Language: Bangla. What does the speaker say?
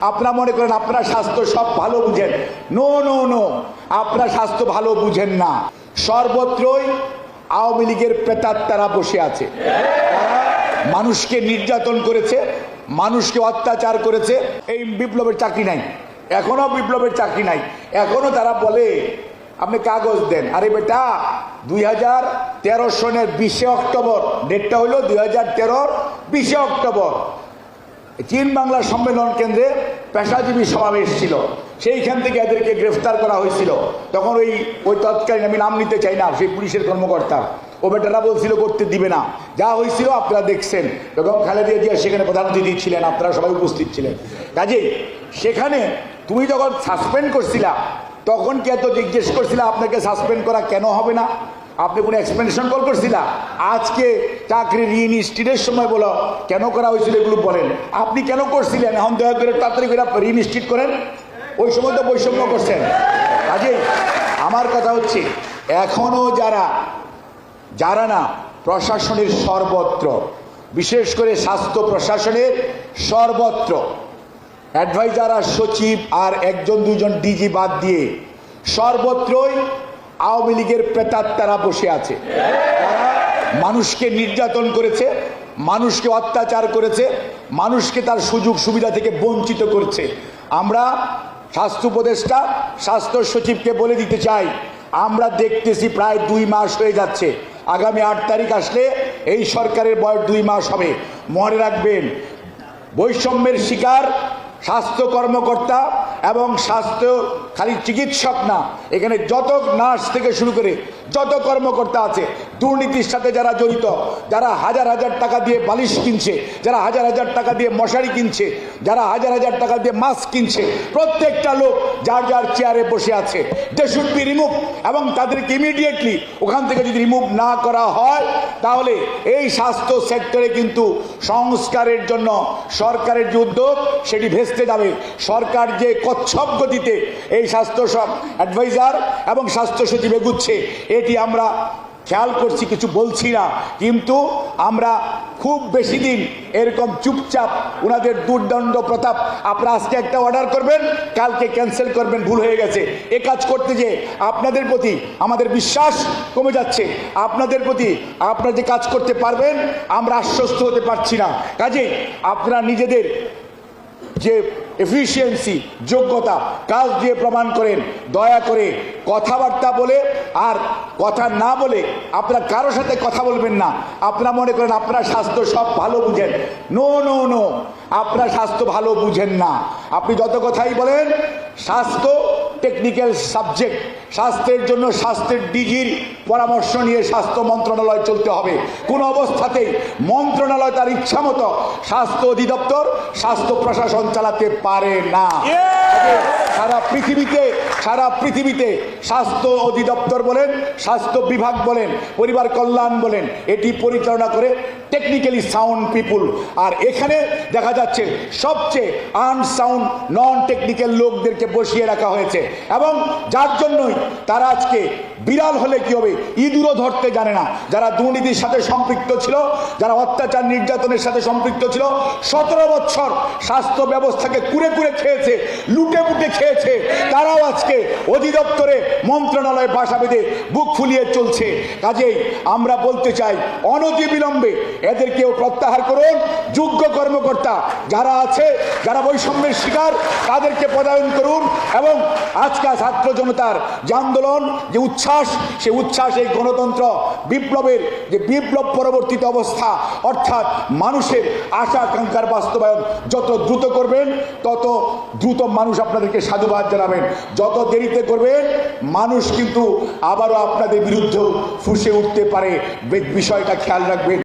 আপনারা মনে করেন আপনার স্বাস্থ্য সব ভালো বুঝেন। নো নো নো, আপনার স্বাস্থ্য ভালো বুঝেন না। সর্বত্রই আওয়ামী লীগের প্রেতাত্মারা বসে আছে। মানুষকে নির্যাতন করেছে, মানুষকে অত্যাচার করেছে। এই বিপ্লবের চাকরি নাই। এখনও বিপ্লবের চাকরি নাই। এখনও তারা বলে, আপনি কাগজ দেন। আরে বেটা, দুই হাজার তেরো সনের বিশে অক্টোবর, ডেটটা হলো দুই হাজার তেরোর বিশে অক্টোবর। চীন বাংলা সম্মেলন কেন্দ্রে পেশাজীবী সমাবেশ ছিল। সেইখান থেকে এদেরকে গ্রেফতার করা হয়েছিল। তখন ওই ওই তৎকালীন আমি নাম নিতে চাই না, সেই পুলিশের কর্মকর্তা। ও বেটারা বলছিল, করতে দিবে না। যা হয়েছিল, আপনারা দেখছেন। বেগম খালেদিয়া জিয়া সেখানে প্রধান অতিথি ছিলেন, আপনারা সবাই উপস্থিত ছিলেন। কাজেই সেখানে তুমি যখন সাসপেন্ড করছিলা, তখন কি এত জিজ্ঞেস করছিলা, আপনাকে সাসপেন্ড করা কেন হবে না? আপনি কোনো এক্সপ্লেনেশন কল করছিলা? আজকে চাকরি রিইনস্টিটের সময় বলো। কেন করা হয়েছিল এগুলো বলেন। আপনি কেন করছিলেন? এখন দয়া করে তাড়াতাড়ি করে রিইনস্টিট করেন। ওই সময় তো বৈষম্য করছেন। কাজেই আমার কথা হচ্ছে, এখনও যারা যারা না প্রশাসনের সর্বত্র, বিশেষ করে স্বাস্থ্য প্রশাসনের সর্বত্র অ্যাডভাইজার আর সচিব আর একজন দুজন ডিজি বাদ দিয়ে সর্বত্রই আওয়ামী লীগের প্রেতাত্মারা বসে আছে। মানুষকে নির্যাতন করেছে, মানুষকে অত্যাচার করেছে, মানুষকে তার সুযোগ সুবিধা থেকে বঞ্চিত করছে। আমরা স্বাস্থ্য উপদেষ্টা, স্বাস্থ্য সচিবকে বলে দিতে চাই, আমরা দেখতেছি প্রায় দুই মাস হয়ে যাচ্ছে। আগামী আট তারিখ আসলে এই সরকারের বয়স দুই মাস হবে। মনে রাখবেন, বৈষম্যের শিকার স্বাস্থ্য কর্মকর্তা এবং স্বাস্থ্য খালি চিকিৎসক না, এখানে যত নার্স থেকে শুরু করে যত কর্মকর্তা আছে, দুর্নীতির সাথে যারা জড়িত, যারা হাজার হাজার টাকা দিয়ে বালিশ কিনছে, যারা হাজার হাজার টাকা দিয়ে মশারি কিনছে, যারা হাজার হাজার টাকা দিয়ে মাস্ক কিনছে, প্রত্যেকটা লোক যার যার চেয়ারে বসে আছে দে শুড বি রিমুভ এবং তাদেরকে ইমিডিয়েটলি ওখান থেকে যদি রিমুভ না করা হয়, তাহলে এই স্বাস্থ্য সেক্টরে কিন্তু সংস্কারের জন্য সরকারের যে উদ্যোগ, সেটি ভেস্তে যাবে। সরকার যে কচ্ছপ গতিতে এই স্বাস্থ্য সব অ্যাডভাইজার এবং স্বাস্থ্য সচিব এগুচ্ছে এটি আমরা খেয়াল করছি, কিছু বলছি না। কিন্তু আমরা খুব বেশি দিন এরকম চুপচাপ ওনাদের দুর্দণ্ড প্রতাপ, আপনারা আজকে একটা অর্ডার করবেন, কালকে ক্যান্সেল করবেন, ভুল হয়ে গেছে। এ কাজ করতে যে আপনাদের প্রতি আমাদের বিশ্বাস কমে যাচ্ছে। আপনাদের প্রতি আপনারা যে কাজ করতে পারবেন, আমরা আশ্বস্ত হতে পারছি না। কাজেই আপনারা নিজেদের যে এফিসিয়েন্সি যোগ্যতা, কাজ দিয়ে প্রমাণ করেন, দয়া করে কথাবার্তা বলে আর কথা না বলে আপনারা কারোর সাথে কথা বলবেন না। আপনারা মনে করেন আপনার স্বাস্থ্য সব ভালো বুঝেন। নো নো নো আপনার স্বাস্থ্য ভালো বুঝেন না। আপনি যত কথাই বলেন, স্বাস্থ্য টেকনিক্যাল সাবজেক্ট স্বাস্থ্যের জন্য স্বাস্থ্যের ডিজির পরামর্শ নিয়ে স্বাস্থ্য মন্ত্রণালয় চলতে হবে। কোনো অবস্থাতেই মন্ত্রণালয় তার ইচ্ছা মতো স্বাস্থ্য অধিদপ্তর স্বাস্থ্য প্রশাসন চালাতে পারে না। সারা পৃথিবীতে সারা পৃথিবীতে স্বাস্থ্য অধিদপ্তর বলেন স্বাস্থ্য বিভাগ বলেন পরিবার কল্যাণ বলেন এটি পরিচালনা করে টেকনিক্যালি সাউন্ড পিপুল আর এখানে দেখা যাচ্ছে সবচেয়ে আনসাউন্ড নন টেকনিক্যাল লোকদেরকে বসিয়ে রাখা হয়েছে। এবং যার জন্যই তারা আজকে বিড়াল হলে কি হবে? ইঁদুরও ধরতে জানে না। যারা দুর্নীতির সাথে সম্পৃক্ত ছিল, যারা অত্যাচার নির্যাতনের সাথে সম্পৃক্ত ছিল, সতেরো বছর স্বাস্থ্য ব্যবস্থাকে কুড়ে কুড়ে খেয়েছে, লুটে পুটে খেয়েছে। তারাও আজকে অধিদপ্তরে মন্ত্রণালয়ে বাসা বেঁধে বুক ফুলিয়ে চলছে। কাজেই আমরা বলতে চাই অনতি বিলম্বে এদেরকেও প্রত্যাহার করুন। যোগ্য কর্মকর্তা যারা আছে, যারা বৈষম্যের শিকার, তাদেরকে পদায়ন করুন এবং আজকে ছাত্র জনতার যে আন্দোলন, যে উচ্ছ্বাস, সে উচ্ছ্বাস এই গণতন্ত্র বিপ্লবের যে বিপ্লব পরবর্তীতে অবস্থা, অর্থাৎ মানুষের আশা আকাঙ্ক্ষার বাস্তবায়ন যত দ্রুত করবেন, তত দ্রুত মানুষ আপনাদেরকে সাধুবাদ জানাবেন। যত দেরিতে করবেন, মানুষ কিন্তু আবারও আপনাদের বিরুদ্ধেও ফুসে উঠতে পারে। বিষয়টা খেয়াল রাখবেন।